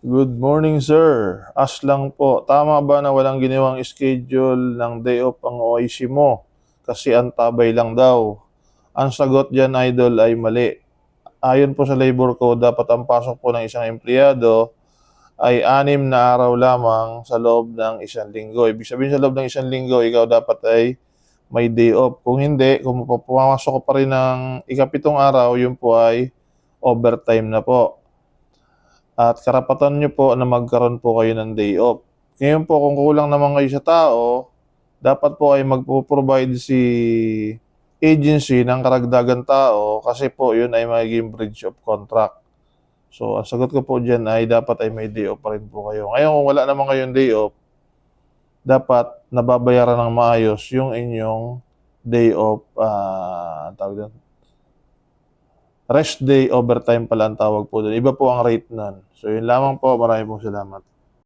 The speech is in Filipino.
Good morning, sir. As lang po, tama ba na walang ginawang schedule ng day off ang OIC mo? Kasi ang tabay lang daw. Ang sagot dyan, idol, ay mali. Ayon po sa labor code, dapat ang pasok po ng isang empleyado ay anim na araw lamang sa loob ng isang linggo. Ibig sabihin sa loob ng isang linggo, ikaw dapat ay may day off. Kung hindi, kung pumasok pa rin ng ikapitong araw, yun po ay overtime na po. At karapatan nyo po na magkaroon po kayo ng day off. Ngayon po, kung kulang naman kayo sa tao, dapat po ay magpo-provide si agency ng karagdagan tao kasi po yun ay magiging breach of contract. So, ang sagot ko po dyan ay dapat ay may day off pa rin po kayo. Ngayon, kung wala naman kayong day off, dapat nababayaran ng maayos yung inyong day off, ah, tawag doon, rest day overtime pala ang tawag po doon. Iba po ang rate nun. So, yun lamang po. Maraming pong salamat.